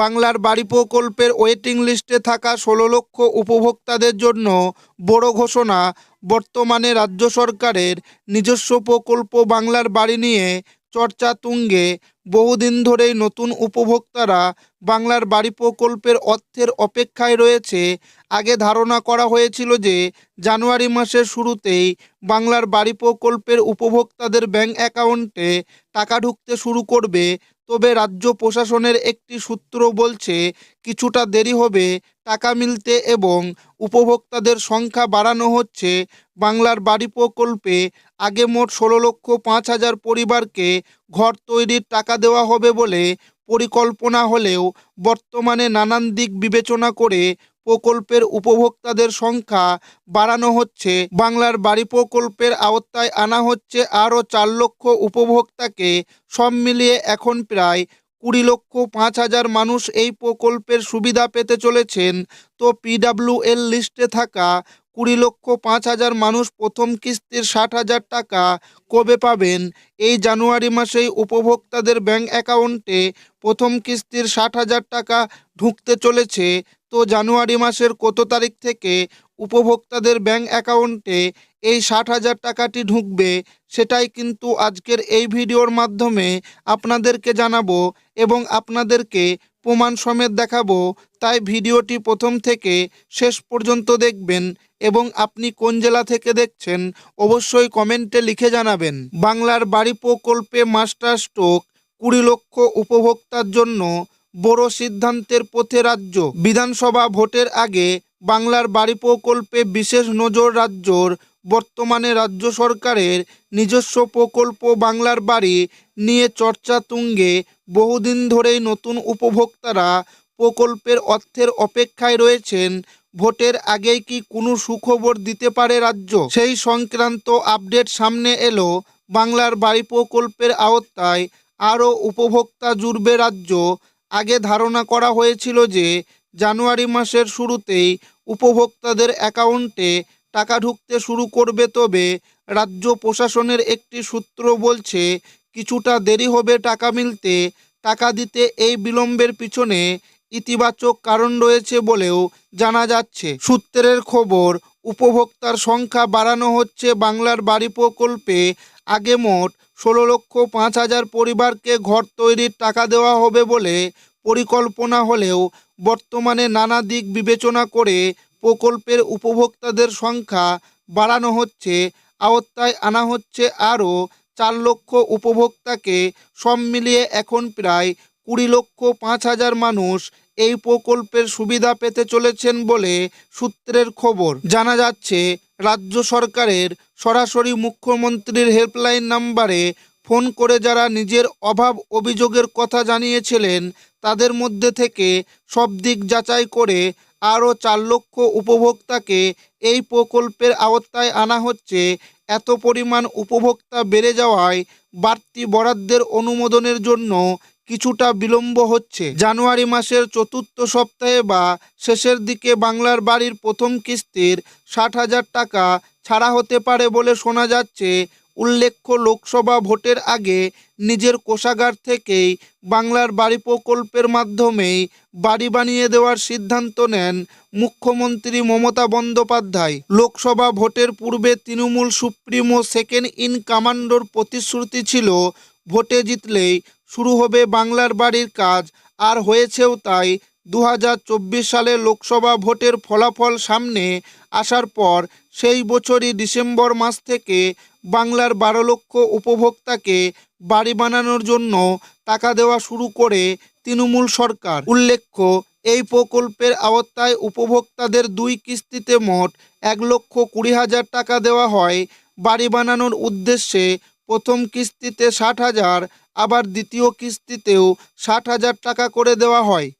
বাংলার বাড়ি প্রকল্পের ওয়েটিং লিস্টে থাকা ষোলো লক্ষ উপভোক্তাদের জন্য বড় ঘোষণা। বর্তমানে রাজ্য সরকারের নিজস্ব প্রকল্প বাংলার বাড়ি নিয়ে চর্চা তুঙ্গে। বহুদিন ধরেই নতুন উপভোক্তারা বাংলার বাড়ি প্রকল্পের অর্থের অপেক্ষায় রয়েছে। আগে ধারণা করা হয়েছিল যে, জানুয়ারি মাসের শুরুতেই বাংলার বাড়ি প্রকল্পের উপভোক্তাদের ব্যাংক অ্যাকাউন্টে টাকা ঢুকতে শুরু করবে। তবে রাজ্য প্রশাসনের একটি সূত্র বলছে, কিছুটা দেরি হবে, টাকা মিলতে এবং উপভোক্তাদের সংখ্যা বাড়ানো হচ্ছে। বাংলার বাড়ি প্রকল্পে আগে মোট ষোলো লক্ষ পাঁচ হাজার পরিবারকে ঘর তৈরির টাকা দেওয়া হবে বলে পরিকল্পনা হলেও বর্তমানে নানান দিক বিবেচনা করে প্রকল্পের উপভোক্তাদের সংখ্যা বাড়ানো হচ্ছে। বাংলার বাড়ি প্রকল্পের আওতায় আনা হচ্ছে আরও চার লক্ষ উপভোক্তাকে। সব মিলিয়ে এখন প্রায় কুড়ি লক্ষ পাঁচ হাজার মানুষ এই প্রকল্পের সুবিধা পেতে চলেছেন। তো পিডাব্লিউএল লিস্টে থাকা কুড়ি লক্ষ পাঁচ হাজার মানুষ প্রথম কিস্তির ষাট হাজার টাকা কবে পাবেন? এই জানুয়ারি মাসেই উপভোক্তাদের ব্যাংক অ্যাকাউন্টে প্রথম কিস্তির ষাট হাজার টাকা ঢুকতে চলেছে। তো জানুয়ারি মাসের কত তারিখ থেকে উপভোক্তাদের ব্যাংক অ্যাকাউন্টে এই ষাট হাজার টাকাটি ঢুকবে সেটাই কিন্তু আজকের এই ভিডিওর মাধ্যমে আপনাদেরকে জানাব এবং আপনাদেরকে প্রমাণ সমেত দেখাবো, তাই ভিডিওটি প্রথম থেকে শেষ পর্যন্ত দেখবেন এবং আপনি কোন জেলা থেকে দেখছেন অবশ্যই কমেন্টে লিখে জানাবেন। বাংলার বাড়ি প্রকল্পে মাস্টার স্ট্রোক, কুড়ি লক্ষ উপভোক্তার জন্য বড় সিদ্ধান্তের পথে রাজ্য। বিধানসভা ভোটের আগে বাংলার বাড়ি প্রকল্পে বিশেষ নজর রাজ্যর বর্তমানে রাজ্য সরকারের নিজস্ব প্রকল্প বাংলার বাড়ি নিয়ে চর্চা তুঙ্গে বহুদিন ধরেই নতুন উপভোক্তারা প্রকল্পের অর্থের অপেক্ষায় রয়েছেন। ভোটের আগেই কি কোনো সুখবর দিতে পারে রাজ্য? সেই সংক্রান্ত আপডেট সামনে এলো। বাংলার বাড়ি প্রকল্পের আওতায় আরও উপভোক্তা জুড়বে রাজ্য। আগে ধারণা করা হয়েছিল যে, জানুয়ারি মাসের শুরুতেই উপভোক্তাদের অ্যাকাউন্টে টাকা ঢুকতে শুরু করবে তবে রাজ্য প্রশাসনের একটি সূত্র বলছে, কিছুটা দেরি হবে টাকা মিলতে, টাকা দিতে এই বিলম্বের পিছনে ইতিবাচক কারণ রয়েছে বলেও জানা যাচ্ছে। সূত্রের খবর, উপভোক্তার সংখ্যা বাড়ানো হচ্ছে বাংলার বাড়ি প্রকল্পে। আগে মোট ষোলো লক্ষ পাঁচ হাজার পরিবারকে ঘর তৈরির টাকা দেওয়া হবে বলে পরিকল্পনা হলেও বর্তমানে নানা দিক বিবেচনা করে প্রকল্পের উপভোক্তাদের সংখ্যা বাড়ানো হচ্ছে। আওতায় আনা হচ্ছে আরও চার লক্ষ উপভোক্তাকে। সব মিলিয়ে এখন প্রায় কুড়ি লক্ষ পাঁচ হাজার মানুষ এই প্রকল্পের সুবিধা পেতে চলেছেন বলে সূত্রের খবর। জানা যাচ্ছে, রাজ্য সরকারের সরাসরি মুখ্যমন্ত্রীর হেল্পলাইন নাম্বারে ফোন করে যারা নিজের অভাব অভিযোগের কথা জানিয়েছিলেন, তাদের মধ্যে থেকে সব দিক যাচাই করে আরও চার লক্ষ উপভোক্তাকে এই প্রকল্পের আওতায় আনা হচ্ছে। এত পরিমাণ উপভোক্তা বেড়ে যাওয়ায় বাড়তি বরাদ্দের অনুমোদনের জন্য কিছুটা বিলম্ব হচ্ছে। জানুয়ারি মাসের চতুর্থ সপ্তাহে বা শেষের দিকে বাংলার বাড়ির প্রথম কিস্তির ষাট হাজার টাকা ছাড়া হতে পারে বলে শোনা যাচ্ছে। উল্লেখ্য, লোকসভা ভোটের আগে নিজের কোষাগার থেকেই বাংলার বাড়ি প্রকল্পের মাধ্যমেই বাড়ি বানিয়ে দেওয়ার সিদ্ধান্ত নেন মুখ্যমন্ত্রী মমতা বন্দ্যোপাধ্যায়। লোকসভা ভোটের পূর্বে তৃণমূল সুপ্রিমো সেকেন্ড ইন কমান্ডোর প্রতিশ্রুতি ছিল, ভোটে জিতলেই শুরু হবে বাংলার বাড়ির কাজ, আর হয়েছেও তাই দু হাজার চব্বিশ সালে লোকসভা ভোটের ফলাফল সামনে আসার পর সেই বছরই ডিসেম্বর মাস থেকে বাংলার বারো লক্ষ উপভোক্তাকে বাড়ি বানানোর জন্য টাকা দেওয়া শুরু করে তৃণমূল সরকার। উল্লেখ্য, এই প্রকল্পের আওতায় উপভোক্তাদের দুই কিস্তিতে মোট এক লক্ষ কুড়ি হাজার টাকা দেওয়া হয়। বাড়ি বানানোর উদ্দেশ্যে প্রথম কিস্তিতে ষাট হাজার, আবার দ্বিতীয় কিস্তিতেও ষাট হাজার টাকা করে দেওয়া হয়।